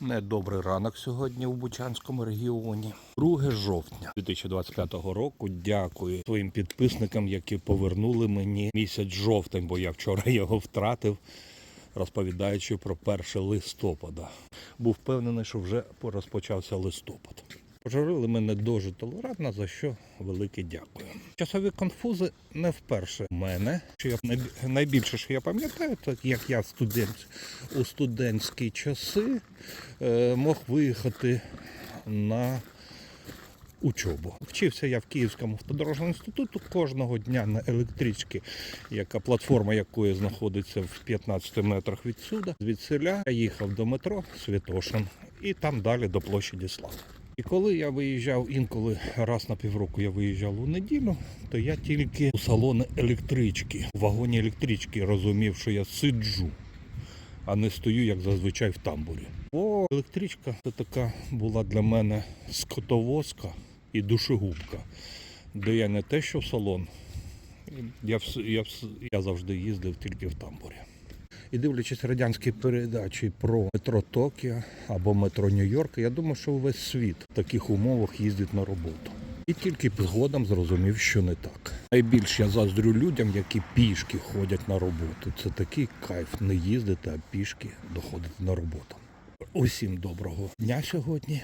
Недобрий ранок сьогодні в Бучанському регіоні. 2 жовтня 2025 року. Дякую своїм підписникам, які повернули мені місяць жовтень, бо я вчора його втратив, розповідаючи про 1 листопада. Був впевнений, що вже розпочався листопад. Пожурили мене дуже толерантно, за що велике дякую. Часові конфузи не вперше в мене. Що я найбільше, що я пам'ятаю, це як я студент у студентські часи е, мог виїхати на учобу. Вчився я в Київському автодорожному інституту кожного дня на електричці, яка платформа якої знаходиться в 15 метрах відсюди. Звідсиля я їхав до метро Святошин і там далі до площаді Слави. І коли я виїжджав інколи раз на півроку я виїжджав у неділю, то я тільки у салони електрички, у вагоні електрички розумів, що я сиджу, а не стою, як зазвичай в тамбурі. Бо електричка це така була для мене скотовозка і душегубка, де я не те, що в салон, я, я, я завжди їздив тільки в тамбурі. І дивлячись радянські передачі про метро Токіо або метро Нью-Йорк, я думаю, що увесь світ в таких умовах їздить на роботу. І тільки згодом зрозумів, що не так. Найбільше я заздрю людям, які пішки ходять на роботу. Це такий кайф не їздити, а пішки доходити на роботу. Усім доброго дня сьогодні.